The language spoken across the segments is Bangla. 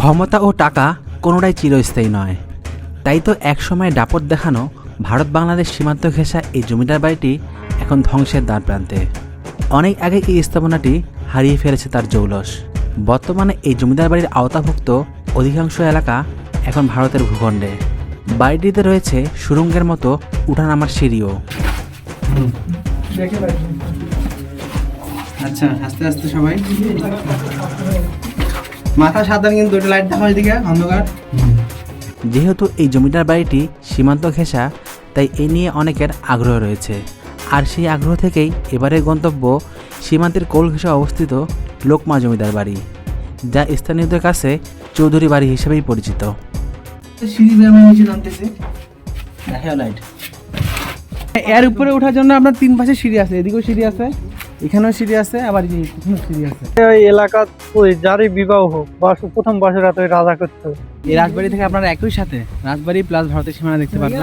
ক্ষমতা ও টাকা কোনোটাই চিরস্থায়ী নয়। তাই তো একসময় ডাপট দেখানো ভারত বাংলাদেশ সীমান্ত ঘেঁষা এই জমিদার বাড়িটি এখন ধ্বংসের দ্বার প্রান্তে। অনেক আগে এই স্থাপনাটি হারিয়ে ফেলেছে তার জৌলস। বর্তমানে এই জমিদার বাড়ির আওতাভুক্ত অধিকাংশ এলাকা এখন ভারতের ভূখণ্ডে। বাড়িটিতে রয়েছে সুরঙ্গের মতো উঠানামার সিঁড়িও। আচ্ছা আস্তে আস্তে সবাই। মাথা সাবধান কিন্তু দুটো লাইট দেখো এদিকে অন্ধকার। যেহেতু এই জমিদার বাড়িটি সীমান্ত ঘেঁষা তাই এ নিয়ে অনেকের আগ্রহ রয়েছে। আর সেই আগ্রহ থেকেই এবারের গন্তব্য সীমান্তের কোল ঘেঁষা অবস্থিত লোকমা জমিদার বাড়ি যা স্থানীয়দের কাছে চৌধুরী বাড়ি হিসেবেই পরিচিত। সিঁড়ি দিয়ে নিচে নামতেছি দেখো লাইটের উপরে ওঠার জন্য আপনার তিন পাশে সিঁড়ি আছে এদিকেও সিঁড়ি আছে। এখানেও সিঁড়ি আছে আবার এখানেও সিঁড়ি আছে। ওই এলাকার ওই যারই বিবাহ হোক বাস প্রথম বাসের রাতে ওই রাজা করতো এই রাজবাড়ি থেকে আপনারা একই সাথে রাজবাড়ি প্লাস ভারতের সীমানা দেখতে পারবেন।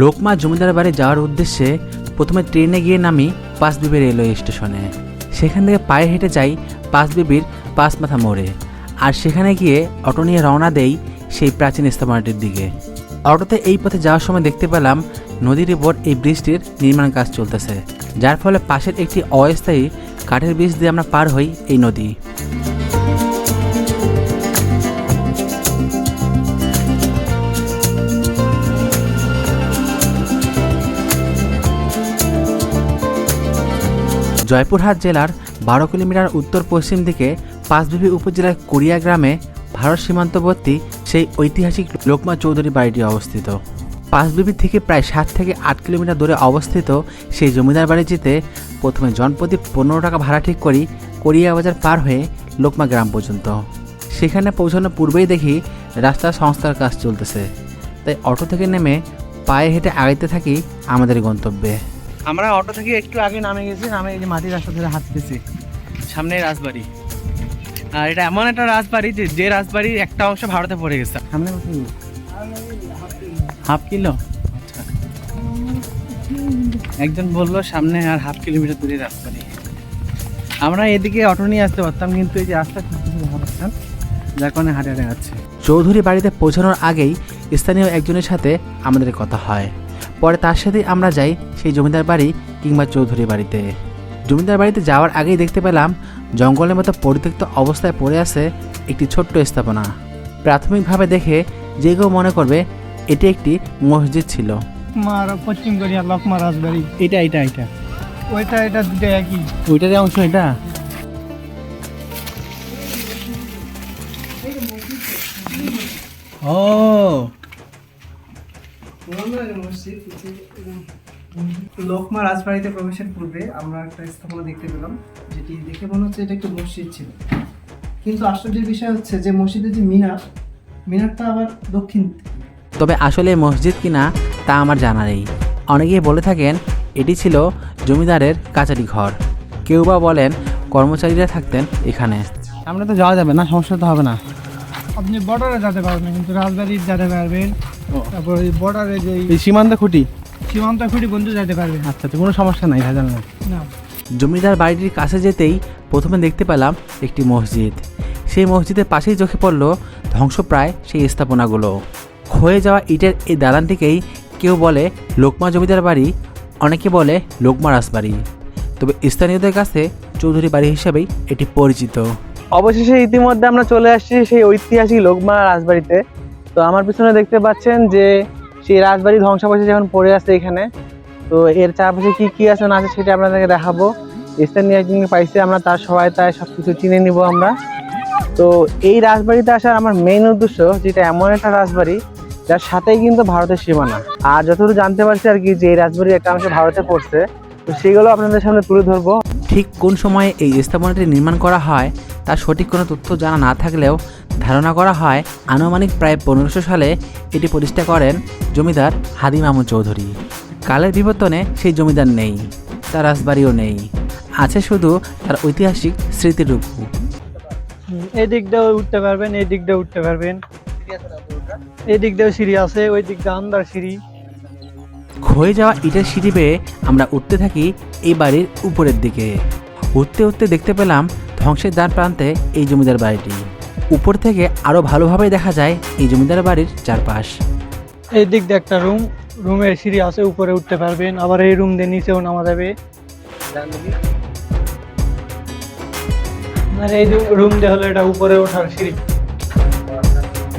লোকমা জমিদার বাড়ি যাওয়ার উদ্দেশ্যে প্রথমে ট্রেনে গিয়ে নামি পাঁচবিবি রেলওয়ে স্টেশনে। সেখান থেকে পায়ে হেঁটে যাই পাঁচ বিবির পাঁচ মাথা মোড়ে। আর সেখানে গিয়ে অটো নিয়ে রওনা দেই সেই প্রাচীন স্থাপনাটির দিকে। অটোতে এই পথে যাওয়ার সময় দেখতে পেলাম নদীর উপর এই ব্রিজটির নির্মাণ কাজ চলতেছে, যার ফলে পাশের একটি অস্থায়ী কাঠের ব্রিজ দিয়ে আমরা পার হই এই নদী। জয়পুরহাট জেলার বারো কিলোমিটার উত্তর পশ্চিম দিকে পাঁচবিবি উপজেলার কোরিয়া গ্রামে ভারত সীমান্তবর্তী সেই ঐতিহাসিক লোকমা চৌধুরী বাড়িটি অবস্থিত। পাঁচবিবি থেকে প্রায় সাত থেকে আট কিলোমিটার দূরে অবস্থিত সেই জমিদার বাড়িটিতে প্রথমে জনপ্রতি পনেরো টাকা ভাড়া ঠিক করি কোরিয়া বাজার পার হয়ে লোকমা গ্রাম পর্যন্ত। সেখানে পৌঁছানোর পূর্বেই দেখি রাস্তার সংস্থার কাজ চলতেছে। তাই অটো থেকে নেমে পায়ে হেঁটে আগাইতে থাকি আমাদের গন্তব্যে। আমরা অটো থেকে একটু আগে নামে গেছি, নামে এই যে মাটির রাস্তা ধরে হাঁটতেছি। সামনে রাজবাড়ি। আর এটা এমন একটা রাজবাড়ি যে যে রাজবাড়ির একটা অংশ ভারতে পড়ে গেছে। সামনে হাফ কিলো? আচ্ছা। একজন বলল, সামনে আর হাফ কিলোমিটার দূরে রাজবাড়ি। আমরা এদিকে অটো নিয়ে আসতে পারতাম, কিন্তু এই যে রাস্তা পারতাম যার কারণে হাটে হাটে যাচ্ছে চৌধুরী বাড়িতে পৌঁছানোর আগেই স্থানীয় একজনের সাথে আমাদের কথা হয়। পরে তার সাথে আমরা যাই সেই জমিদার বাড়ি কিংবা চৌধুরী বাড়িতে। জমিদার বাড়িতে যাওয়ার আগেই দেখতে পেলাম জঙ্গলের মতো পরিত্যক্ত অবস্থায় পড়ে আছে একটি ছোট্ট স্থাপনা। প্রাথমিকভাবে দেখে যে কেউ মনে করবে এটি একটি মসজিদ ছিল। পশ্চিম কোরিয়া লকমা রাজবাড়ি। এটা এটা এটা। ওইটা এটা দুটো একই। ওইটারই অংশ এটা? ও লোকমা রাজবাড়িতে প্রবেশের পূর্বে আমরা একটা স্থাপনা দেখতে পেলাম যেটি দেখে মনে হচ্ছে এটা একটি মসজিদ ছিল। কিন্তু আশ্চর্যের বিষয় হচ্ছে যে মসজিদের যে মিনার মিনারটা আবার দক্ষিণ তবে আসলে মসজিদ কিনা তা আমার জানা নেই। অনেকেই বলে থাকেন এটি ছিল জমিদারের কাচারি ঘর। কেউ বা বলেন কর্মচারীরা থাকতেন এখানে। সামনে তো যাওয়া যাবে না সমস্যা তো হবে না। আপনি বর্ডারে যেতে পারবেন কিন্তু রাজবাড়ি যেতে পারবেন। তারপর ওই বর্ডারে যে এই সীমান্ত খুঁটি? সীমান্ত খুঁটি বন্ধু যেতে পারবেন। আচ্ছা তো কোনো সমস্যা নাই ভেজাল না না। জমিদার বাড়িটির কাছে যেতেই প্রথমে দেখতে পেলাম একটি মসজিদ। সেই মসজিদের পাশেই চোখে পড়ল ধ্বংসপ্রায় সেই স্থাপনাগুলো। ক্ষয়ে যাওয়া ইটের এই দালানটিকেই কেউ বলে লোকমা জমিদার বাড়ি অনেকে বলে লোকমা রাজবাড়ি। তবে স্থানীয়দের কাছে চৌধুরী বাড়ি হিসাবেই এটি পরিচিত। অবশেষে ইতিমধ্যে আমরা চলে আসছি সেই ঐতিহাসিক লোকমা রাজবাড়িতে। তো আমার পিছনে দেখতে পাচ্ছেন যে সেই রাজবাড়ি ধ্বংসাবশেষ এখন পড়ে আছে এখানে। তো এর চারপাশে কি কি আছে না আছে সেটা আপনাদেরকে দেখাবো। স্থানীয় একজনকে পাইছি, আমরা তার সহায়তায় সব কিছু চিনে নিব আমরা। তো এই রাজবাড়িতে আসার আমার মেইন উদ্দেশ্য যেটা এমন একটা রাজবাড়ি, যার সাথেই কিন্তু ভারতের সীমানা। আর যতটুকু জানতে পারছি আর কি যে এই রাজবাড়ি একটা অংশ ভারতে পড়ছে, তো সেগুলো আপনাদের সামনে তুলে ধরবো। ঠিক কোন সময়ে এই স্থাপনাটি নির্মাণ করা হয় তার সঠিক কোনো তথ্য জানা না থাকলেও ধারণা করা হয় আনুমানিক প্রায় পনেরোশো সালে এটি প্রতিষ্ঠা করেন জমিদার হাদি মামুন চৌধুরী। কালের বিবর্তনে সেই জমিদার নেই তার রাজবাড়িও নেই আছে শুধু তার ঐতিহাসিক স্মৃতিটুকু এই দিক দিয়ে উঠতে পারবেন এই দিক দিয়ে উঠতে পারবেন। এই দিক দিয়েও সিঁড়ি আছে ওই দিক দিয়ে আন্দার সিঁড়ি। ক্ষয়ে যাওয়া ইটের সিঁড়ি বেয়ে আমরা উঠতে থাকি এই বাড়ির উপরের দিকে। উঠতে উঠতে দেখতে পেলাম ধ্বংসের দ্বার প্রান্তে এই জমিদার বাড়িটি। উপর থেকে আরও ভালোভাবে দেখা যায় এই জমিদার বাড়ির চারপাশ। এই দিক দিয়ে একটা রুম, রুমের সিঁড়ি আছে, উপরে উঠতে পারবেন। আবার এই রুম দিয়ে নিচেও নামা যাবে। আর এই রুম দিয়ে হলো এটা উপরে ওঠার সিঁড়ি।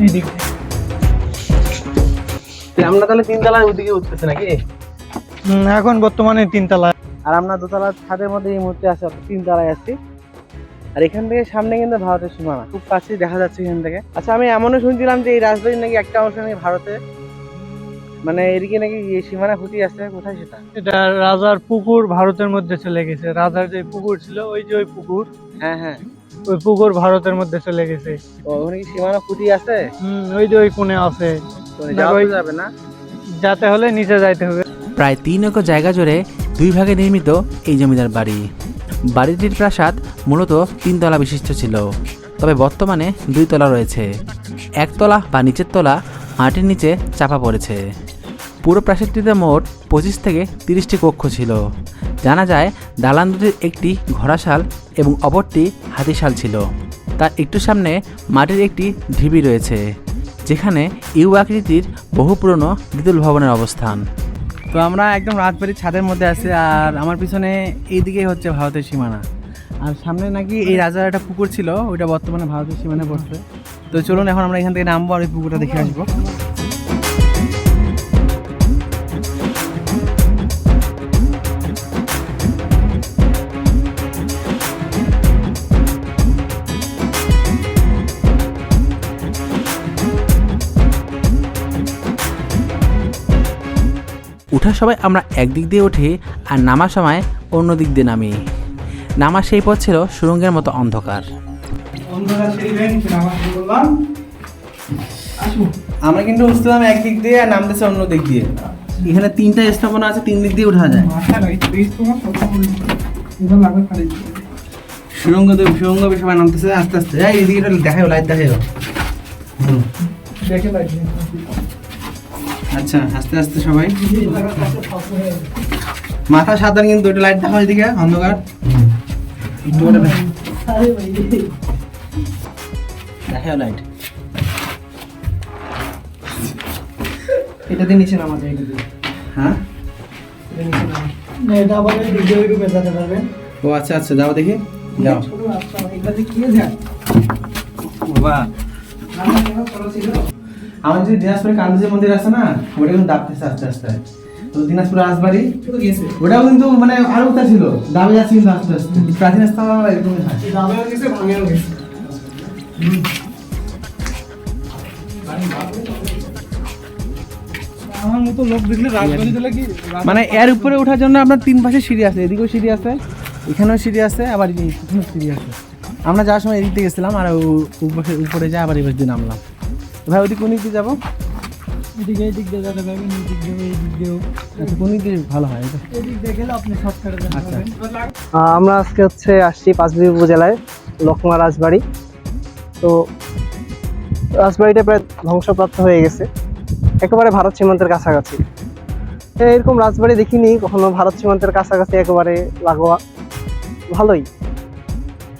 এই দিক দিয়ে। আমরা তাহলে তিনতলার ওদিকে উঠতেছি নাকি? এখন বর্তমানে তিনতলা। আর আমরা দোতলার ছাদের মধ্যে এই মুহূর্তে আছি তিনতলায় আছি। আর এখান থেকে সামনে কিন্তু ভারতের সীমানা খুব কাছেই দেখা যাচ্ছে এখান থেকে। আচ্ছা আমি এমনও শুনছিলাম যে এই রাজবাড়ির নাকি একটা অংশ নাকি ভারতে মানে এদিকে নাকি এই সীমানা ফুটি আছে কোথায় সেটা? এটা রাজার পুকুর ভারতের মধ্যে চলে গেছে। রাজার যে পুকুর ছিল ওই যে ওই পুকুর হ্যাঁ হ্যাঁ। ওই পুকুর ভারতের মধ্যে চলে গেছে। ওখানে কি সীমানা ফুটি আছে হুম ওই যে ওই কোণে আছে। যাবে না। যাতে হলে নিচে যাইতে হবে। প্রায় তিন একর জায়গা জুড়ে দুই ভাগে নির্মিত এই জমিদার বাড়ি। বাড়িটির প্রাসাদ মূলত তিনতলা বিশিষ্ট ছিল তবে বর্তমানে দুই তলা রয়েছে। একতলা বা নিচের তলা মাটির নিচে চাপা পড়েছে। পুরো প্রাসাদটিতে মোট পঁচিশ থেকে তিরিশটি কক্ষ ছিল। জানা যায় দালান দুটির একটি ঘোড়াশাল এবং অপরটি হাতিশাল ছিল। তার একটু সামনে মাটির একটি ঢিবি রয়েছে। যেখানে ইউ আকৃতির বহু পুরনো দ্বিতল ভবনের অবস্থান। তো আমরা একদম রাজবাড়ির ছাদের মধ্যে আছি আর আমার পিছনে এইদিকেই হচ্ছে ভারতের সীমানা। আর সামনে নাকি এই রাজার একটা পুকুর ছিল, ওইটা বর্তমানে ভারতের সীমানায় পড়ছে। তো চলুন এখন আমরা এখান থেকে নামবো আর ওই পুকুরটা দেখে আসব। উঠার সময় আমরা একদিক দিয়ে উঠি আর নামার সময় অন্য দিক দিয়ে নামি। নামার সেই পথ ছিল সুরঙ্গের মতো অন্ধকার। আমরা কিন্তু উঠছিলাম একদিক দিয়ে আর নামতেছে অন্য দিক দিয়ে। এখানে তিনটা স্থাপনা আছে তিন দিক দিয়ে উঠা যায়। সুরঙ্গ সুরঙ্গ সবাই নামতেছে আস্তে আস্তে। এই এদিকে একটা দেখাই লাইট দেখাই হুম আচ্ছা আস্তে আস্তে সবাই। মাথা সাবধান কিন্তু ওইটা লাইট দেখা এদিকে অন্ধকার। দেখাও লাইট এটাতে নিচে নামা যায় হ্যাঁ? এটা আবার যেতে পারবেন। ও আচ্ছা আচ্ছা যাও দেখি। যাও। বাবা আমার যে দিনাজপুরে কান্দুজি মন্দির আছে না ওটা কিন্তু দাবতেছে আস্তে আস্তে। তো দিনাজপুর রাজবাড়ি ছোট ওটাও কিন্তু মানে আরও উঠা ছিল। দাবি যাচ্ছে কিন্তু আস্তে আস্তে। প্রাচীন স্থান আমার এরকমই হয়। দামেও গেছে ভাঙেও গেছে। মানে এর উপরে ওঠার জন্য আপনার তিন পাশে সিঁড়ি আছে এদিকেও সিঁড়ি আছে এখানেও সিঁড়ি আছে আবার সিঁড়ি আছে। আমরা যাওয়ার সময় এদিক দিয়ে গেছিলাম আর উপরে যা আবার এবার দিয়ে নামলাম। ভাই ওদিক কোন দিক যাব? এদিকে এই দিয়ে যেতে পারবেন এই দিয়ে এই দিয়েও। আচ্ছা কোন দিক ভালো হয়? এটা এই দিয়ে গেলে আপনি শর্টকাটে যেতে আচ্ছা। পারবেন আমরা আজকে হচ্ছে আসছি পাঁচবিবি উপজেলায় লকমা রাজবাড়ি। তো রাজবাড়িটা প্রায় ধ্বংসপ্রাপ্ত হয়ে গেছে। একেবারে ভারত সীমান্তের কাছাকাছি। এরকম রাজবাড়ি দেখিনি কখনো ভারত সীমান্তের কাছাকাছি একেবারে লাগোয়া। ভালোই।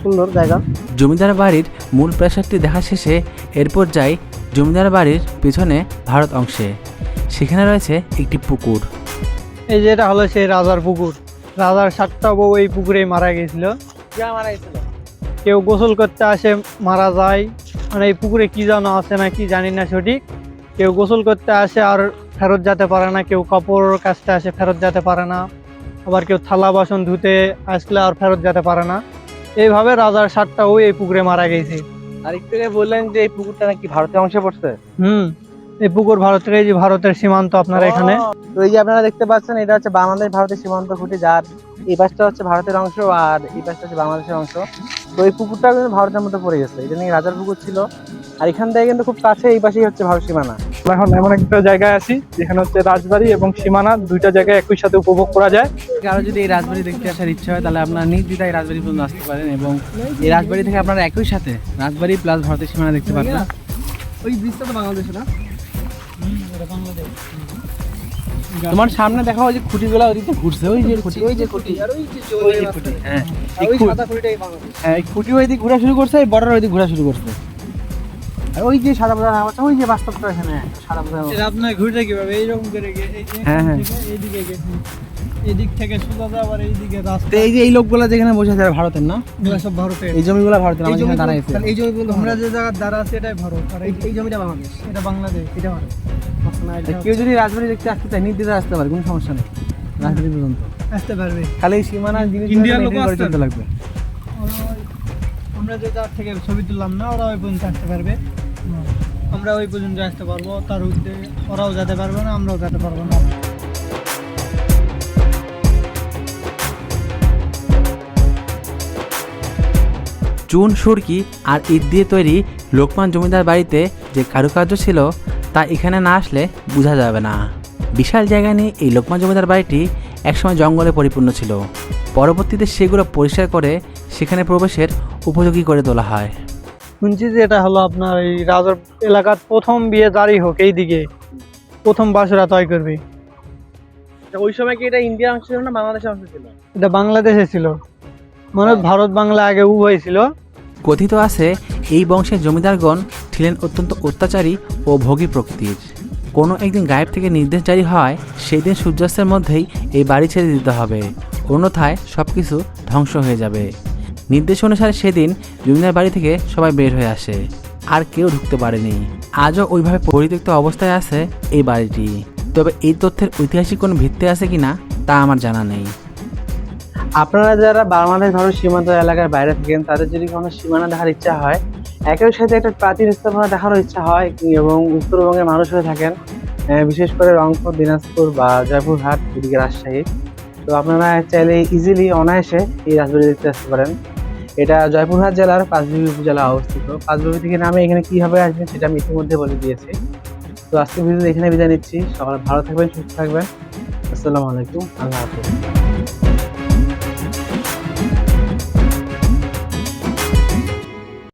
সুন্দর জায়গা। জমিদার বাড়ির মূল প্রাসাদটি দেখা শেষে এরপর যাই জমিদার বাড়ির পেছনে ভারত অংশে। সেখানে রয়েছে একটি পুকুর। এই যে এটা হলো সেই রাজার পুকুর। রাজার সাতটা বউ এই পুকুরে মারা গেছিল কেউ গোসল করতে আসে মারা যায়। মানে এই পুকুরে কি যেন আছে না কি জানি না সঠিক। কেউ গোসল করতে আসে আর ফেরত যেতে পারে না। কেউ কাপড় কাচতে আসে ফেরত যেতে পারে না। আবার কেউ থালা বাসন ধুতে আসলে আর ফেরত যেতে পারে না। এইভাবে রাজার সাতটা ওই এই পুকুরে মারা গেছে আর একটু আগে বললেন যে এই পুকুরটা নাকি ভারতের অংশে পড়ছে। হুম এই পুকুর ভারতের এই যে ভারতের সীমান্ত আপনারা এখানে। তো এই যে আপনারা দেখতে পাচ্ছেন এটা হচ্ছে বাংলাদেশ ভারতের সীমান্ত খুঁটি যার এই পাশটা হচ্ছে ভারতের অংশ আর এই পাশটা হচ্ছে বাংলাদেশের অংশ। তো এই পুকুরটা কিন্তু ভারতের মধ্যে পড়ে গেছে এটা নিয়ে রাজার পুকুর ছিল। আর এখান থেকে কিন্তু খুব কাছে এই পাশেই হচ্ছে ভারত সীমানা। এখন এমন একটা জায়গায় আছি যেখানে হচ্ছে রাজবাড়ি এবং সীমানা দুইটা জায়গায় একই সাথে উপভোগ করা যায়। কারও যদি এই রাজবাড়ি দেখতে আসার ইচ্ছা হয় তাহলে আপনারা এই রাজবাড়ি পর্যন্ত আসতে পারেন এবং এই রাজবাড়ি থেকে আপনারা একই সাথে রাজবাড়ি প্লাস ভারতের সীমানা দেখতে পারবেন। ওই ব্রিজটা তো বাংলাদেশে না? তোমার সামনে দেখা হয় যে খুঁটিগুলো ওদিকে ঘুরছে ওই যে খুঁটি। ওই যে খুঁটি আর ওই যে ওই খুঁটি হ্যাঁ। ওই হ্যাঁ এই খুঁটি ওইদিকে ঘোরা শুরু করছে এই বর্ডার ওইদিকে ঘোরা শুরু করছে। আর ওই যে সাদা পাতা আছে ওই যে বাস্তবটা এখানে সাদা এটা আপনার ঘুরতে কীভাবে? এইরকম করে হ্যাঁ, হ্যাঁ। এইদিকে গেছে এদিক থেকে সোজা যায় আবার এইদিকে রাস্তা। এই যে এই লোকগুলো যেখানে বসে আছে ভারতের না? এগুলো সব ভারতের। এই জমিগুলো ভারতের আমাদের এখানে দাঁড়াইছে। তাহলে এই জমিগুলো আমরা যে জায়গার দ্বারা আছে এটাই ভারত। আর এই- এই জমিটা বাংলাদেশ। এটা বাংলাদেশ। এটা ভারত। কেউ যদি রাজবাড়ি দেখতে আসতে চায় নির্দিষ্ট আসতে পারে কোনো সমস্যা নেই। রাজবাড়ি পর্যন্ত। আসতে পারবে। খালি এই সীমানার জিনিস ইন্ডিয়ার করে আসতে লাগবে। আমরা যে যার থেকে ছবি তুললাম না ওরা ওই পর্যন্ত আসতে পারবে। আমরা ওই পর্যন্ত আসতে পারব। তার উদ্দে ওরাও যেতে পারবে না, আমরাও যেতে পারব না। চুন, সুরকি আর ইট দিয়ে তৈরি লোকমান জমিদার বাড়িতে যে কারুকার্য ছিল তা এখানে না আসলে বোঝা যাবে না। বিশাল জায়গা নিয়ে এই লোকমান জমিদার বাড়িটি একসময় জঙ্গলে পরিপূর্ণ ছিল। পরবর্তীতে সেগুলো পরিষ্কার করে সেখানে প্রবেশের উপযোগী করে তোলা হয়। শুনছি যে এটা হলো আপনার এই রাজার এলাকার প্রথম বিয়ে যারই হোক এইদিকে প্রথম বাসরা তয় করবে। ওই সময় কি এটা ইন্ডিয়ার অংশ ছিল না বাংলাদেশের অংশ ছিল এটা বাংলাদেশে ছিল। মানে ভারত বাংলা আগে উভয় ছিল। কথিত আছে এই বংশের জমিদারগণ ছিলেন অত্যন্ত অত্যাচারী ও ভোগী প্রকৃতির। কোনো একদিন গায়েব থেকে নির্দেশ জারি হয় সেই দিন সূর্যাস্তের মধ্যেই এই বাড়ি ছেড়ে দিতে হবে। অন্যথায় সব কিছু ধ্বংস হয়ে যাবে। নির্দেশ অনুসারে সেদিন জমিদার বাড়ি থেকে সবাই বের হয়ে আসে। আর কেউ ঢুকতে পারেনি। আজও ওইভাবে পরিত্যক্ত অবস্থায় আছে এই বাড়িটি। তবে এই তথ্যের ঐতিহাসিক কোনো ভিত্তি আছে কিনা তা আমার জানা নেই। আপনারা যারা বাংলাদেশ ভারত সীমান্ত এলাকার বাইরে থাকেন, তাদের যদি কোনো সীমানা দেখার ইচ্ছা হয়, একের সাথে একটা প্রাচীন স্থাপনা দেখারও ইচ্ছা হয়, এবং উত্তরবঙ্গের মানুষ হয়ে থাকেন বিশেষ করে রংপুর, দিনাজপুর বা জয়পুরহাট, এদিকে রাজশাহী। তো আপনারা চাইলে ইজিলি অনায়াসে এই রাজবাড়ি দেখতে আসতে পারেন। এটা জয়পুরহাট জেলার পাঁচবিবি উপজেলা অবস্থিত। পাঁচবিবি থেকে নামে এখানে কীভাবে আসবেন সেটা আমি ইতিমধ্যে বলে দিয়েছি। তো আজকে ভিডিও এখানে বিদায় নিচ্ছি। সবাই ভালো থাকবেন, সুস্থ থাকবেন। আসসালামু আলাইকুম। আল্লাহ হাফিজ।